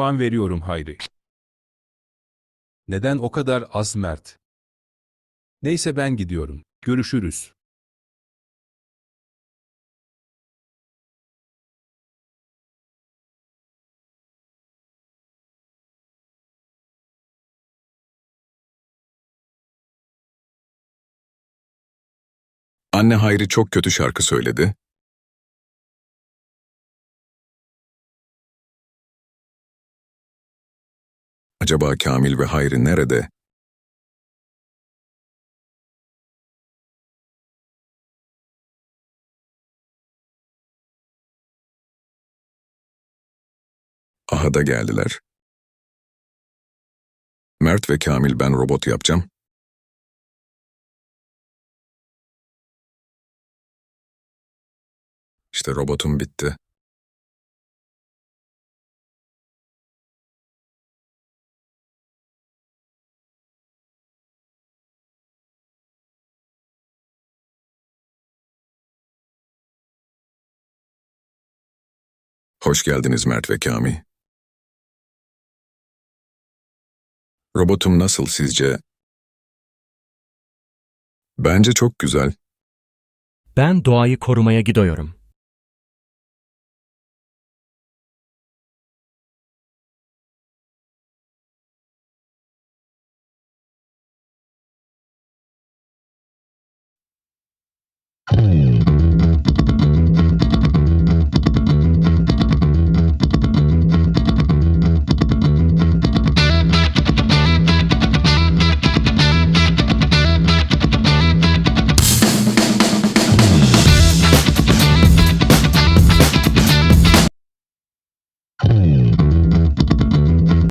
puan veriyorum Hayri. Neden o kadar az Mert? Neyse ben gidiyorum. Görüşürüz. Anne Hayri çok kötü şarkı söyledi. Acaba Kamil ve Hayri nerede? Aha da geldiler. Mert ve Kamil ben robot yapacağım. İşte robotum bitti. Hoş geldiniz Mert ve Kami. Robotum nasıl sizce? Bence çok güzel. Ben doğayı korumaya gidiyorum.